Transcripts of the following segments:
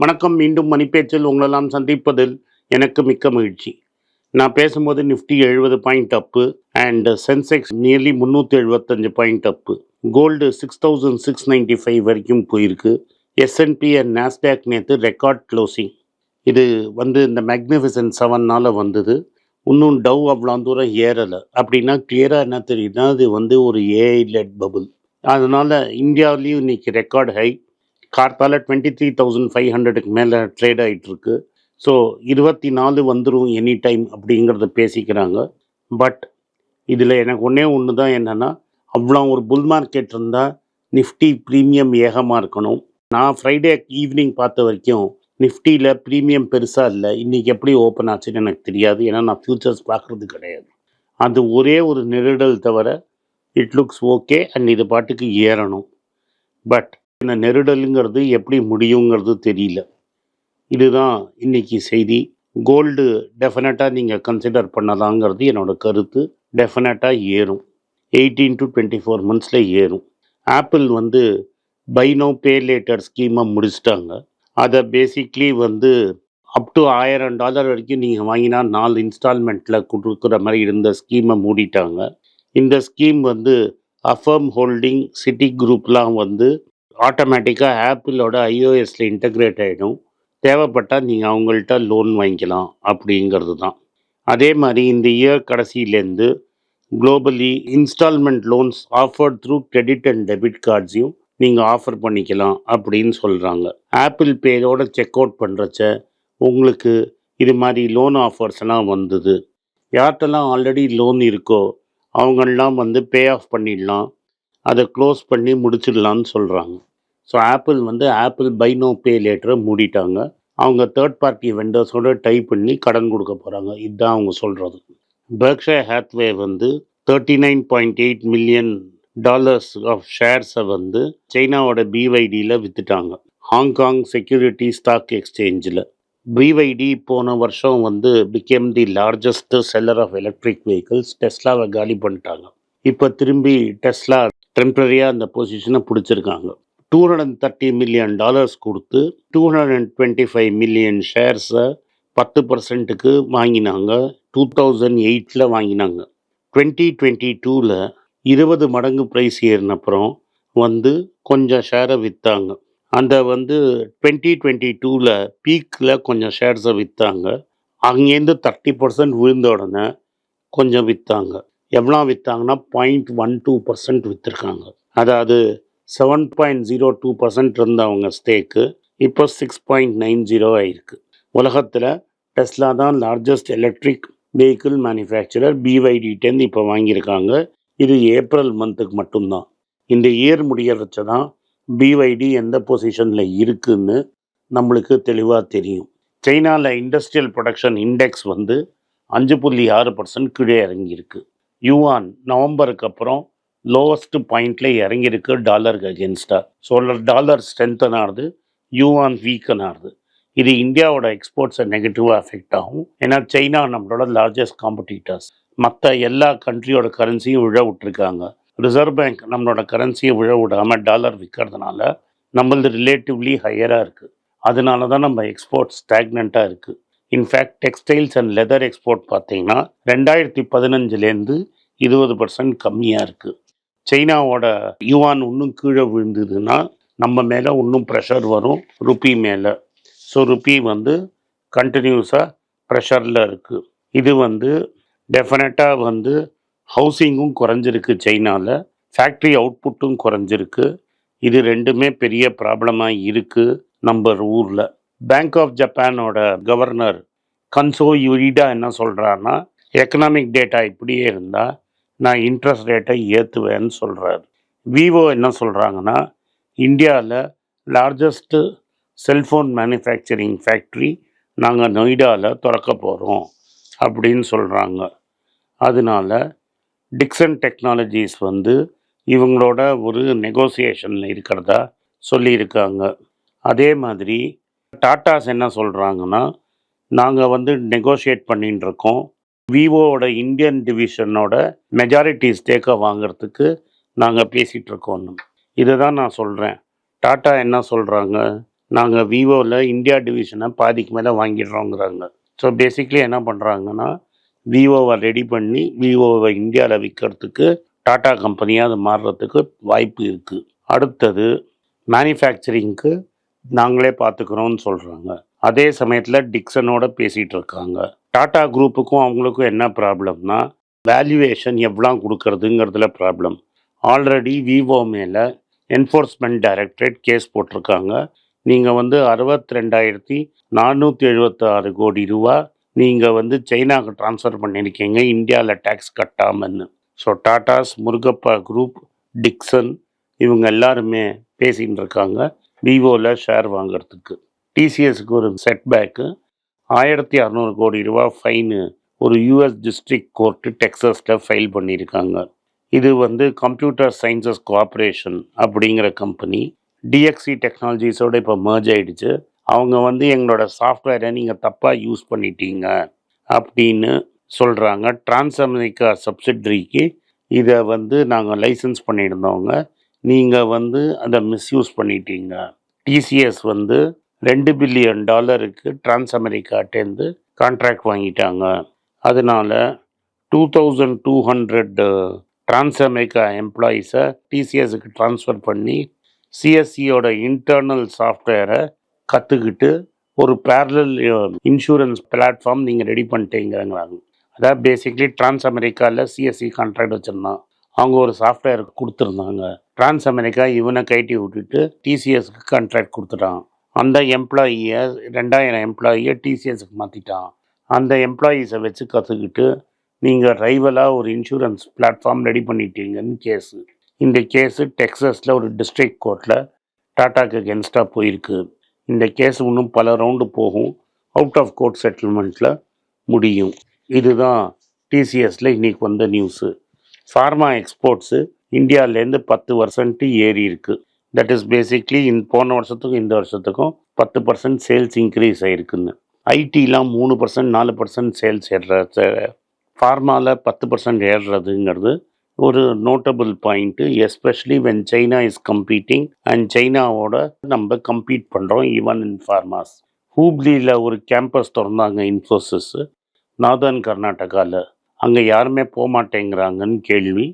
வணக்கம் மீண்டும் மணிப்பேச்சில் உங்களெல்லாம் சந்திப்பதில் எனக்கு மிக்க மகிழ்ச்சி. நான் பேசும்போது நிஃப்டி எழுபது point up and Sensex nearly முந்நூற்றி எழுபத்தஞ்சு point up gold six thousand six ninety five வரைக்கும் போயிருக்கு. எஸ்என்பி அண்ட் நாஸ்டாக் நேற்று ரெக்கார்ட் க்ளோசிங் இது வந்து இந்த மேக்னிஃபிசன்ட் செவன்னால் வந்தது. இன்னும் டவ் அவ்வளோ தூரம் ஏறலை. அப்படின்னா கிளியராக என்ன தெரியுதுன்னா அது வந்து ஒரு ஏஐ லெட் பபுள் அதனால் இந்தியாவிலையும் இன்னைக்கு ரெக்கார்ட் ஹை கார்த்தால டுவெண்ட்டி த்ரீ தௌசண்ட் ஃபைவ் ஹண்ட்ரடுக்கு மேலே ட்ரேட் ஆகிட்டுருக்கு ஸோ இருபத்தி நாலு வந்துடும் எனி டைம் அப்படிங்கிறத பேசிக்கிறாங்க. பட் இதில் எனக்கு ஒன்றே ஒன்று தான் என்னென்னா அவ்வளோ ஒரு புல் மார்க்கெட் இருந்தால் நிஃப்டி ப்ரீமியம் ஏகமாக இருக்கணும். நான் ஃப்ரைடே ஈவினிங் பார்த்த வரைக்கும் நிஃப்டியில் ப்ரீமியம் பெருசாக இல்லை. இன்றைக்கி எப்படி ஓப்பன் ஆச்சுன்னு எனக்கு தெரியாது. ஏன்னா நான் ஃப்யூச்சர்ஸ் பார்க்குறது கிடையாது. அது ஒரே ஒரு நெருடல் தவிர இட் லுக்ஸ் ஓகே அண்ட் இது பாட்டுக்கு ஏறணும். பட் இந்த நெருடலுங்கிறது எப்படி முடியுங்கிறது தெரியல. இதுதான் இன்னைக்கு செய்தி. கோல்டு டெஃபினட்டாக நீங்கள் கன்சிடர் பண்ணலாங்கிறது என்னோட கருத்து. டெஃபினட்டாக ஏறும். எயிட்டீன் டு டுவெண்ட்டி ஃபோர் மந்த்ஸில் ஏறும். ஆப்பிள் வந்து பை நோ பே லேட்டர் ஸ்கீமை முடிச்சிட்டாங்க. அதை பேசிக்லி வந்து அப் டு ஆயிரம் டாலர் வரைக்கும் நீங்கள் வாங்கினா நாலு இன்ஸ்டால்மெண்ட்டில் கொடுக்குற மாதிரி இருந்த ஸ்கீமை மூடிட்டாங்க. இந்த ஸ்கீம் வந்து அஃபர்ம் ஹோல்டிங் சிட்டி குரூப்லாம் வந்து ஆட்டோமேட்டிக்காக ஆப்பிளோட ஐஓஎஸில் இன்டகிரேட் ஆகிடும் தேவைப்பட்டால் நீங்கள் அவங்கள்ட்ட லோன் வாங்கிக்கலாம் அப்படிங்கிறது தான் அதே மாதிரி இந்த year கடைசியிலேருந்து globally installment loans offered through credit and debit கார்ட்ஸையும் நீங்கள் ஆஃபர் பண்ணிக்கலாம் அப்படின்னு சொல்கிறாங்க ஆப்பிள் பேயோட செக் அவுட் பண்ணுறச்ச உங்களுக்கு இது மாதிரி லோன் ஆஃபர்ஸ் எல்லாம் வந்தது. யார்கிட்டலாம் ஆல்ரெடி லோன் இருக்கோ அவங்கெல்லாம் வந்து பே ஆஃப் பண்ணிடலாம். அதை க்ளோஸ் பண்ணி முடிச்சிடலான்னு சொல்கிறாங்க ஸோ ஆப்பிள் வந்து ஆப்பிள் பை நோ பே லேட்டரை மூடிட்டாங்க. அவங்க தேர்ட் பார்ட்டி வெண்டர்ஸோட டைப் பண்ணி கடன் கொடுக்க போகிறாங்க இதுதான் அவங்க சொல்கிறது பெர்க்ஷே ஹேத்வே வந்து thirty nine point eight million dollars of ஷேர்ஸை வந்து சைனாவோட பிவைடியில் விற்றுட்டாங்க ஹாங்காங் செக்யூரிட்டி ஸ்டாக் எக்ஸ்சேஞ்சில் பிவைடி போன வருஷம் வந்து become the largest seller of electric vehicles டெஸ்லாவை காலி பண்ணிட்டாங்க. இப்போ திரும்பி டெஸ்லா டெம்பரரியாக அந்த பொசிஷனை பிடிச்சிருக்காங்க. Two hundred and thirty million dollars கொடுத்து two hundred and twenty five million ஷேர்ஸை பத்து பர்சன்ட்டுக்கு வாங்கினாங்க. டூ தௌசண்ட் எயிட்டில் வாங்கினாங்க. டுவெண்ட்டி டுவெண்ட்டி டூவில் இருபது மடங்கு ப்ரைஸ் ஏறினப்புறம் வந்து கொஞ்சம் ஷேரை விற்றாங்க அந்த வந்து டுவெண்ட்டி டுவெண்ட்டி டூவில் பீக்கில் கொஞ்சம் ஷேர்ஸை விற்றாங்க அங்கேருந்து தேர்ட்டி பர்சன்ட் விழுந்த உடனே கொஞ்சம் விற்றாங்க எவ்வளோ விற்றாங்கன்னா பாயிண்ட் ஒன் டூ பர்சன்ட் விற்றுருக்காங்க அதாவது seven point zero two percent இருந்தவங்க ஸ்டேக்கு இப்போ சிக்ஸ் பாயிண்ட் நைன் ஜீரோ ஆயிருக்கு. உலகத்தில் டெஸ்லா தான் லார்ஜஸ்ட் எலக்ட்ரிக் வெஹிக்கிள் மேனுஃபேக்சரர் பிவைடிட்டேருந்து இப்போ வாங்கியிருக்காங்க. இது ஏப்ரல் மந்த்துக்கு மட்டும்தான். இந்த இயர் முடியறச்ச தான் பிவைடி எந்த பொசிஷனில் இருக்குன்னு நம்மளுக்கு தெளிவாக தெரியும். சைனாவில் இண்டஸ்ட்ரியல் ப்ரொடக்ஷன் இண்டெக்ஸ் வந்து அஞ்சு புள்ளி ஆறு பர்சன்ட் கீழே இறங்கியிருக்கு. யுவான் நவம்பருக்கு அப்புறம் லோவஸ்ட் பாயிண்ட்ல இறங்கியிருக்கு டாலருக்கு அகேன்ஸ்டாக ஸோ டாலர் ஸ்ட்ரென்தன் ஆகுது யூஆன் வீக்கன் ஆகுது இது இந்தியாவோட எக்ஸ்போர்ட்ஸை நெகட்டிவாக அஃபெக்ட் ஆகும். ஏன்னா சைனா நம்மளோட லார்ஜஸ்ட் காம்படிட்டர்ஸ் மற்ற எல்லா கண்ட்ரியோட கரன்சியும் விழ விட்டுருக்காங்க. ரிசர்வ் பேங்க் நம்மளோட கரன்சியை விழ விடாமல் டாலர் விற்கிறதுனால நம்மளது ரிலேட்டிவ்லி ஹையராக இருக்குது அதனால தான் நம்ம எக்ஸ்போர்ட் ஸ்டாக்னண்ட்டாக இருக்குது in fact textiles and leather export பார்த்தீங்கன்னா ரெண்டாயிரத்தி பதினஞ்சுலேருந்து இருபது பர்சன்ட் கம்மியாக இருக்குது சைனாவோட யுவான் இன்னும் கீழே விழுந்ததுன்னா நம்ம மேலே இன்னும் ப்ரெஷர் வரும் ருப்பி மேலே. ஸோ ருப்பி வந்து கண்டினியூஸாக ப்ரெஷரில் இருக்குது இது வந்து டெஃபினட்டாக வந்து ஹவுசிங்கும் குறைஞ்சிருக்கு சைனாவில் ஃபேக்ட்ரி அவுட்புட்டும் குறைஞ்சிருக்கு. இது ரெண்டுமே பெரிய ப்ராப்ளமாக இருக்குது நம்ம ஊரில். பேங்க் ஆஃப் ஜப்பானோட கவர்னர் கன்சோ யுரிடா என்ன சொல்கிறான்னா எக்கனாமிக் டேட்டா இப்படியே இருந்தால் நான் இன்ட்ரெஸ்ட் ரேட்டை ஏற்றுவேன்னு சொல்கிறாரு விவோ என்ன சொல்கிறாங்கன்னா இந்தியாவில் லார்ஜஸ்ட்டு செல்ஃபோன் மேனுஃபேக்சரிங் ஃபேக்ட்ரி நாங்கள் நொய்டாவில் திறக்க போகிறோம் அப்படின்னு சொல்கிறாங்க அதனால டிக்சன் டெக்னாலஜிஸ் வந்து இவங்களோட ஒரு நெகோசியேஷனில் இருக்கிறதா சொல்லியிருக்காங்க. அதே மாதிரி டாட்டாஸ் என்ன சொல்கிறாங்கன்னா நாங்கள் வந்து நெகோஷியேட் பண்ணிகிட்டு இருக்கோம். விவோவோட இந்தியன் டிவிஷனோட மெஜாரிட்டி ஸ்டேக்கை வாங்குறதுக்கு நாங்கள் பேசிகிட்டு இருக்கோம் இதை தான் நான் சொல்கிறேன் டாட்டா என்ன சொல்கிறாங்க நாங்கள் விவோவில் இந்தியா டிவிஷனை பாதிக்கு மேலே வாங்கிடுறோங்கிறாங்க. ஸோ பேசிக்லி என்ன பண்ணுறாங்கன்னா விவோவை ரெடி பண்ணி விவோவை இந்தியாவில் விற்கிறதுக்கு டாட்டா கம்பெனியாக அது மாறுறதுக்கு வாய்ப்பு இருக்குது அடுத்தது மேனுஃபேக்சரிங்க்கு நாங்களே பார்த்துக்குறோம்னு சொல்கிறாங்க அதே சமயத்தில் டிக்சனோட பேசிகிட்டு இருக்காங்க டாடா குரூப்புக்கும் அவங்களுக்கும் என்ன ப்ராப்ளம்னா வேல்யூவேஷன் எவ்வளோ கொடுக்கறதுங்கிறதுல ப்ராப்ளம். ஆல்ரெடி விவோ மேலே என்ஃபோர்ஸ்மெண்ட் டைரக்டரேட் கேஸ் போட்டிருக்காங்க. நீங்கள் வந்து அறுபத்தி ரெண்டாயிரத்தி நானூற்றி எழுபத்தாறு கோடி ரூபா நீங்கள் வந்து சைனாவுக்கு ட்ரான்ஸ்ஃபர் பண்ணியிருக்கீங்க இந்தியாவில் tax கட்டாமல்னு so Tatas Murugappa group Dixon இவங்க எல்லாருமே பேசிகிட்டு இருக்காங்க. விவோவில் ஷேர் வாங்குறதுக்கு. டிசிஎஸ்க்கு ஒரு செட்பேக்கு ஆயிரத்தி அறநூறு கோடி ரூபா ஃபைனு ஒரு யூஎஸ் டிஸ்ட்ரிக்ட் கோர்ட்டு டெக்ஸஸில் ஃபைல் பண்ணியிருக்காங்க. இது வந்து கம்ப்யூட்டர் சயின்சஸ் கோஆப்ரேஷன் அப்படிங்கிற கம்பெனி டிஎக்சி டெக்னாலஜிஸோட இப்போ மேர்ஜ் ஆயிடுச்சு. அவங்க வந்து எங்களோட சாஃப்ட்வேரை நீங்கள் தப்பாக யூஸ் பண்ணிட்டீங்க அப்படின்னு சொல்கிறாங்க டிரான்ஸ் அமெரிக்கா சப்சிட்ரிக்கு இதை வந்து நாங்கள் லைசன்ஸ் பண்ணியிருந்தவங்க நீங்கள் வந்து அதை மிஸ்யூஸ் பண்ணிட்டீங்க. டிசிஎஸ் வந்து ரெண்டு பில்லியன் டாலருக்கு டிரான்ஸ் அமெரிக்காட்டேருந்து கான்ட்ராக்ட் வாங்கிட்டாங்க. அதனால two thousand two hundred Transamerica எம்ப்ளாயீஸை டிசிஎஸ்க்கு ட்ரான்ஸ்ஃபர் பண்ணி சிஎஸ்சியோட இன்டர்னல் சாஃப்ட்வேரை கற்றுக்கிட்டு ஒரு பேரலல் இன்சூரன்ஸ் பிளாட்ஃபார்ம் நீங்கள் ரெடி பண்ணிட்டீங்கிறாங்க அதாவது பேசிக்லி டிரான்ஸ் அமெரிக்காவில் சிஎஸ்சி கான்ட்ராக்ட் வச்சுருந்தான். அவங்க ஒரு சாஃப்ட்வேர் கொடுத்துருந்தாங்க. டிரான்ஸ் அமெரிக்கா இவனை கைட்டி விட்டுட்டு டிசிஎஸ்க்கு கான்ட்ராக்ட் கொடுத்துட்டான். அந்த எம்ப்ளாயியை ரெண்டாயிரம் எம்ப்ளாயியை டிசிஎஸ்க்கு மாற்றிட்டான் அந்த எம்ப்ளாயீஸை வச்சு கற்றுக்கிட்டு நீங்கள் ரைவலாக ஒரு இன்சூரன்ஸ் பிளாட்ஃபார்ம் ரெடி பண்ணிட்டீங்கன்னு கேஸு இந்த கேஸு டெக்ஸஸில் ஒரு டிஸ்ட்ரிக்ட் கோர்ட்டில் டாட்டாக்கு அகென்ஸ்டாக போயிருக்கு. இந்த கேஸ் இன்னும் பல ரவுண்டு போகும். அவுட் ஆஃப் கோர்ட் செட்டில்மெண்ட்டில் முடியும். இதுதான் டிசிஎஸில் இன்றைக்கி வந்த நியூஸு ஃபார்மா எக்ஸ்போர்ட்ஸு இந்தியாவிலேருந்து பத்து வருஷன்ட்டு ஏறி இருக்குது தட் இஸ் பேசிக்லி இன் போன வருஷத்துக்கும் இந்த வருஷத்துக்கும் பத்து பர்சன்ட் சேல்ஸ் இன்க்ரீஸ் ஆகிருக்குன்னு ஐடிலாம் மூணு பர்சன்ட் நாலு பர்சன்ட் சேல்ஸ் ஏறுற ஃபார்மாவில் பத்து பர்சன்ட் ஏறுறதுங்கிறது ஒரு notable point especially when China is competing and சைனாவோட நம்ம கம்பீட் பண்ணுறோம் ஈவன் இன் ஃபார்மாஸ் ஹூப்ளியில் ஒரு கேம்பஸ் திறந்தாங்க இன்ஃபோசிஸ் நார்தர்ன் கர்நாடகாவில் அங்கே யாருமே போக மாட்டேங்கிறாங்கன்னு கேள்வி.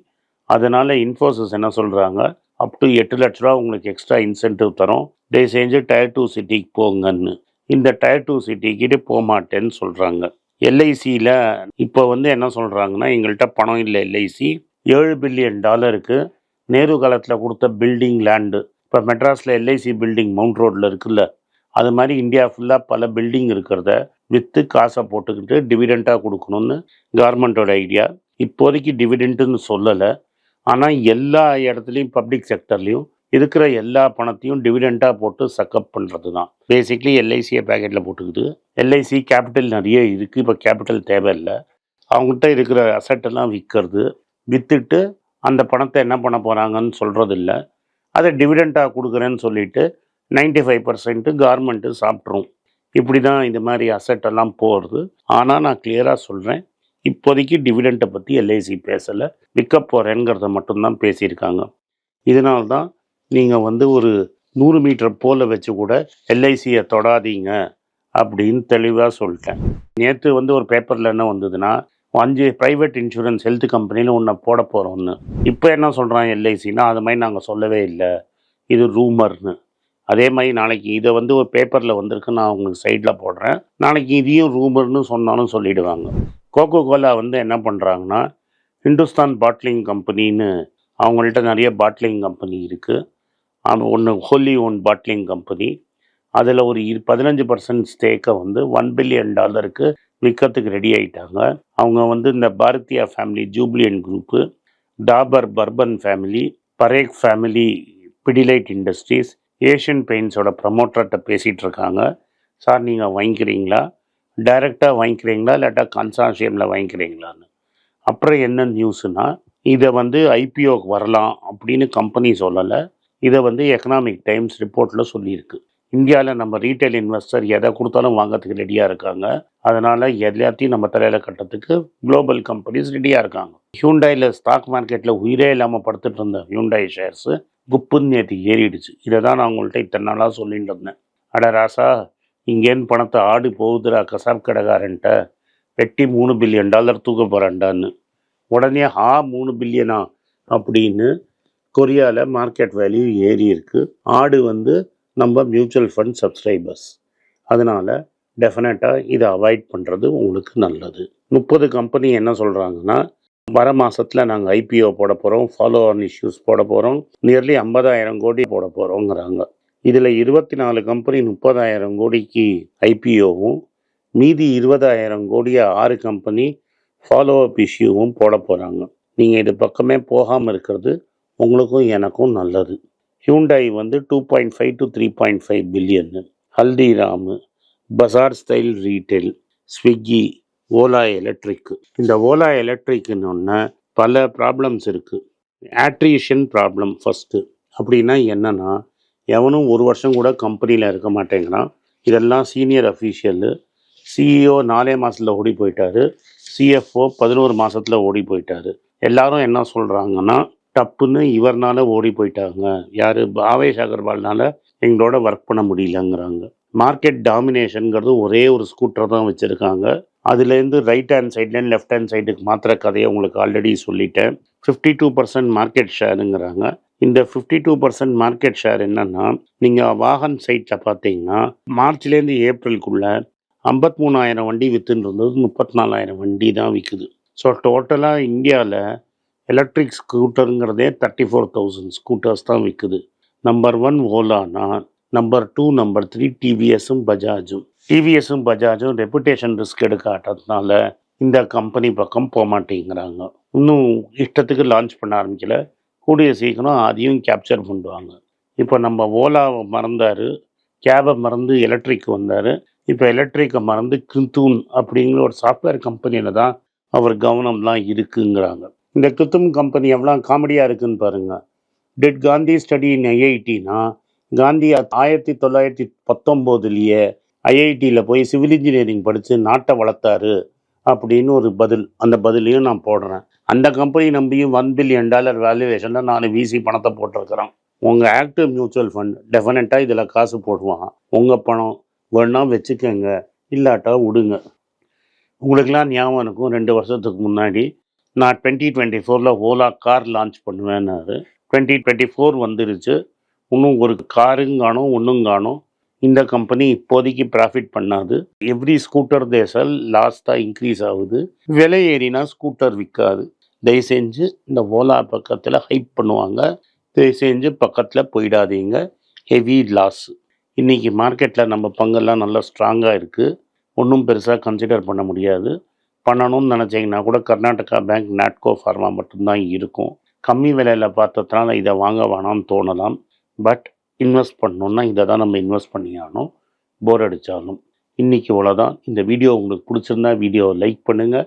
அதனால் இன்ஃபோசிஸ் என்ன சொல்கிறாங்க அப் டு எட்டு லட்ச ரூபா உங்களுக்கு எக்ஸ்ட்ரா இன்சென்டிவ் தரோம். தயவு செஞ்சு டயர் டூ சிட்டிக்கு போங்கன்னு. இந்த டயர் டூ சிட்டிக்கிட்டு போக மாட்டேன்னு சொல்கிறாங்க எல்ஐசியில் இப்போ வந்து என்ன சொல்கிறாங்கன்னா எங்கள்கிட்ட பணம் இல்லை எல்ஐசி ஏழு பில்லியன் டாலருக்கு நேரு காலத்தில் கொடுத்த பில்டிங் லேண்டு இப்போ மெட்ராஸில் எல்ஐசி பில்டிங் மவுண்ட் ரோட்டில் இருக்குல்ல. அது மாதிரி இந்தியா ஃபுல்லாக பல பில்டிங் இருக்கிறத விற்று காசை போட்டுக்கிட்டு டிவிடெண்ட்டாக கொடுக்கணும்னு கவர்மெண்ட்டோட ஐடியா இப்போதைக்கு டிவிடெண்ட்டுன்னு சொல்லலை. ஆனால் எல்லா இடத்துலையும் பப்ளிக் செக்டர்லேயும் இருக்கிற எல்லா பணத்தையும் டிவிடெண்ட்டாக போட்டு சக்கப் பண்ணுறது தான் பேசிக்லி எல்ஐசியை பேக்கெட்டில் போட்டுக்குது. எல்ஐசி கேபிட்டல் நிறைய இருக்குது இப்போ கேபிட்டல் தேவையில்லை. அவங்ககிட்ட இருக்கிற அசட்டெல்லாம் விற்கிறது. விற்றுட்டு அந்த பணத்தை என்ன பண்ண போகிறாங்கன்னு சொல்கிறது இல்லை அதை டிவிடெண்ட்டாக கொடுக்குறேன்னு சொல்லிட்டு நைன்டி ஃபைவ் பர்சன்ட்டு கவர்மெண்ட்டு சாப்பிட்ரும் இப்படி தான் இந்த மாதிரி அசட்டெல்லாம் போகிறது ஆனால் நான் கிளியராக சொல்கிறேன் இப்போதைக்கு டிவிடெண்ட்டை பற்றி எல்ஐசி பேசலை. விற்க போகிறேங்கிறத மட்டும்தான் பேசியிருக்காங்க. இதனால்தான் நீங்கள் வந்து ஒரு நூறு மீட்டர் போல வச்சு கூட எல்ஐசியை தொடாதீங்க அப்படின்னு தெளிவாக சொல்லிட்டேன். நேற்று வந்து ஒரு பேப்பரில் என்ன வந்ததுன்னா அஞ்சு ப்ரைவேட் இன்சூரன்ஸ் ஹெல்த் கம்பெனியில் ஒன்றை போட போகிறோம்னு இப்போ என்ன சொல்கிறான் எல்ஐசின்னா அது மாதிரி நாங்கள் சொல்லவே இல்லை. இது ரூமர்னு. அதே மாதிரி நாளைக்கு இதை வந்து ஒரு பேப்பரில் வந்திருக்கு நான் உங்களுக்கு சைடில் போடுறேன். நாளைக்கு இதையும் ரூமர்னு சொன்னாலும் சொல்லிடுவாங்க. கோகோ கோலா வந்து என்ன பண்ணுறாங்கன்னா ஹிந்துஸ்தான் பாட்லிங் கம்பெனின்னு அவங்கள்ட்ட நிறைய பாட்லிங் கம்பெனி இருக்குது ஒன்று ஹோலி ஓன் பாட்லிங் கம்பெனி அதில் ஒரு இரு பதினஞ்சு பர்சன்ட் ஸ்டேக்கை வந்து ஒன் பில்லியன் டாலருக்கு விற்கிறதுக்கு ரெடி ஆகிட்டாங்க அவங்க வந்து இந்த Bhartia family Jubilant group Dabur Burman family Parekh family Pidilite industries Asian பெயிண்ட்ஸோட ப்ரமோட்டர்கிட்ட பேசிகிட்டு இருக்காங்க. சார் நீங்கள் வாங்கிக்கிறீங்களா? டைரெக்டாக வாங்கிக்கிறீங்களா? இல்லாட்டா கன்சார்சியமில் வாங்கிக்கிறீங்களான்னு. அப்புறம் என்ன நியூஸுனா இதை வந்து ஐபிஓக்கு வரலாம் அப்படின்னு கம்பெனி சொல்லலை. இதை வந்து எக்கனாமிக் டைம்ஸ் ரிப்போர்ட்டில் சொல்லியிருக்கு. இந்தியாவில் நம்ம ரீட்டைல் இன்வெஸ்டர் எதை கொடுத்தாலும் வாங்கிறதுக்கு ரெடியாக இருக்காங்க. அதனால் எல்லாத்தையும் நம்ம தலையில் கட்டுறதுக்கு குளோபல் கம்பெனிஸ் ரெடியாக இருக்காங்க. ஹியூண்டாயில் ஸ்டாக் மார்க்கெட்டில் உயிரே இல்லாமல் படுத்துட்டு இருந்த ஹியூண்டாய் ஷேர்ஸு குப்புன்னு நேற்று ஏறிடுச்சு. இதை தான் நான் உங்கள்கிட்ட இத்தனை நாளாக சொல்லிட்டு இருந்தேன். அட ராசா இங்கேருந்து பணத்தை ஆடு போகுதுடா கசாப் கடைக்காரன்ட்ட. வெட்டி மூணு பில்லியன் டாலர் தூக்க போகிறான்டான்னு உடனே ஆ மூணு பில்லியனா? அப்படின்னு கொரியாவில் மார்க்கெட் வேல்யூ ஏறி இருக்கு. ஆடு வந்து நம்ம மியூச்சுவல் ஃபண்ட் சப்ஸ்கிரைபர்ஸ். அதனால் டெஃபினட்டாக இதை அவாய்ட் பண்ணுறது உங்களுக்கு நல்லது. முப்பது கம்பெனி என்ன சொல்கிறாங்கன்னா வர மாதத்தில் நாங்கள் ஐபிஓ போட போகிறோம் ஃபாலோ ஆன் இஷ்யூஸ் போட போகிறோம் நியர்லி ஐம்பதாயிரம் கோடி போட போகிறோங்கிறாங்க இதில் இருபத்தி நாலு கம்பெனி முப்பதாயிரம் கோடிக்கு ஐபிஓவும் மீதி இருபதாயிரம் கோடியை ஆறு கம்பெனி ஃபாலோ அப் இஷ்யூவும் போட போகிறாங்க. நீங்கள் இது பக்கமே போகாமல் இருக்கிறது உங்களுக்கும் எனக்கும் நல்லது. ஹியூண்டாய் வந்து two point five to three point five billion Haldiram Bazaar style retail Swiggy Ola electric. இந்த ஓலா எலக்ட்ரிக்னு ஒன்று பல ப்ராப்ளம்ஸ் இருக்குது ஆட்ரிஷன் ப்ராப்ளம் ஃபஸ்ட்டு அப்படின்னா என்னென்னா எவனும் ஒரு வருஷம் கூட கம்பெனியில் இருக்க மாட்டேங்கிறான். இதெல்லாம் சீனியர் அஃபீஷியலு சிஇஓ நாலே மாதத்தில் ஓடி போயிட்டாரு. சிஎஃப்ஓ பதினோரு மாதத்தில் ஓடி போயிட்டாரு. எல்லாரும் என்ன சொல்கிறாங்கன்னா டப்புன்னு இவர்னால ஓடி போயிட்டாங்க. யார்? பாவேஷ் அகர்வால்னால எங்களோட ஒர்க் பண்ண முடியலங்கிறாங்க. மார்க்கெட் டாமினேஷனுங்கிறது ஒரே ஒரு ஸ்கூட்டர் தான் வச்சுருக்காங்க. அதுலேருந்து ரைட் ஹேண்ட் சைட்லேருந்து லெஃப்ட் ஹேண்ட் சைடுக்கு மாத்திர கதையை உங்களுக்கு ஆல்ரெடி சொல்லிட்டேன். ஃபிஃப்டி டூ பர்சன்ட் மார்க்கெட் ஷேருங்கிறாங்க இந்த fifty two percent market share என்னன்னா நீங்கள் வாகன் சைட்டில் பார்த்தீங்கன்னா மார்ச்லேருந்து ஏப்ரலுக்குள்ள ஐம்பத்தி மூணாயிரம் வண்டி விற்றுன்னு இருந்தது முப்பத்தி நாலாயிரம் வண்டி தான் விற்குது ஸோ டோட்டலாக இந்தியாவில் எலக்ட்ரிக் ஸ்கூட்டருங்கிறதே தேர்ட்டி ஃபோர் தௌசண்ட் ஸ்கூட்டர்ஸ் தான் விற்குது நம்பர் ஒன் ஓலானா நம்பர் டூ நம்பர் த்ரீ டிவிஎஸும் பஜாஜும். டிவிஎஸும் பஜாஜும் ரெப்புடேஷன் ரிஸ்க் எடுக்காட்டதுனால இந்த கம்பெனி பக்கம் போக மாட்டேங்கிறாங்க இன்னும் இஷ்டத்துக்கு லான்ச் பண்ண ஆரம்பிக்கல. கூடிய சீக்கிரம் அதையும் கேப்சர் பண்ணுவாங்க. இப்போ நம்ம ஓலாவை மறந்தார் கேபை மறந்து எலக்ட்ரிக் வந்தார் இப்போ எலக்ட்ரிக்கை மறந்து கிருத்தூன் அப்படிங்கிற ஒரு சாஃப்ட்வேர் கம்பெனியில் தான் அவர் கவனம்லாம் இருக்குங்கிறாங்க. இந்த கிருத்தும் கம்பெனி எவ்வளோ காமெடியாக இருக்குன்னு பாருங்கள் டெட் காந்தி ஸ்டடி இன் ஐஐடினா காந்தி ஆயிரத்தி தொள்ளாயிரத்தி பத்தொம்போதுலேயே ஐஐடியில் போய் சிவில் இன்ஜினியரிங் படித்து நாட்டை வளர்த்தாரு அப்படின்னு ஒரு பதில் அந்த பதிலையும் நான் போடுறேன். அந்த கம்பெனி நம்பியும் ஒன் பில்லியன் டாலர் வேல்யூவேஷனில் நான் விசி பணத்தை போட்டிருக்கிறேன். உங்கள் ஆக்டிவ் மியூச்சுவல் ஃபண்ட் டெஃபினட்டாக இதில் காசு போடுவான். உங்கள் பணம் வேணா வச்சுக்கோங்க இல்லாட்டா விடுங்க. உங்களுக்கெல்லாம் ஞாபகம் இருக்கும் ரெண்டு வருஷத்துக்கு முன்னாடி நான் டுவெண்ட்டி டுவெண்ட்டி ஃபோரில் ஓலா கார் லான்ச் பண்ணுவேன்னாரு. டுவெண்ட்டி டுவெண்ட்டி ஃபோர் வந்துருச்சு. இன்னும் ஒரு காருங்க காணும் ஒன்றும் காணும். இந்த கம்பெனி இப்போதைக்கு ப்ராஃபிட் பண்ணாது. எவ்ரி ஸ்கூட்டர் தேசல் லாஸ்ட்டாக இன்க்ரீஸ் ஆகுது. விலை ஏறினா ஸ்கூட்டர் விற்காது. தயவு செஞ்சு இந்த ஓலா பக்கத்தில் ஹைப் பண்ணுவாங்க. தயவு செஞ்சு பக்கத்தில் போயிடாதீங்க. ஹெவி லாஸ் இன்றைக்கி மார்க்கெட்டில் நம்ம பங்கெல்லாம் நல்லா ஸ்ட்ராங்காக இருக்குது ஒன்றும் பெருசாக கன்சிடர் பண்ண முடியாது. பண்ணணும்னு நினச்சிங்கன்னா கூட கர்நாடகா பேங்க் நாட்கோ ஃபார்மா மட்டும்தான் இருக்கும். கம்மி விலையில் பார்த்ததுனால இதை வாங்க வேணாம்னு தோணலாம். பட் இன்வெஸ்ட் பண்ணணுன்னா இதை தான் நம்ம இன்வெஸ்ட் பண்ணியாகணும் போர் அடித்தாலும் இன்றைக்கி இவ்வளோதான் இந்த வீடியோ உங்களுக்கு பிடிச்சிருந்தா வீடியோவை லைக் பண்ணுங்கள்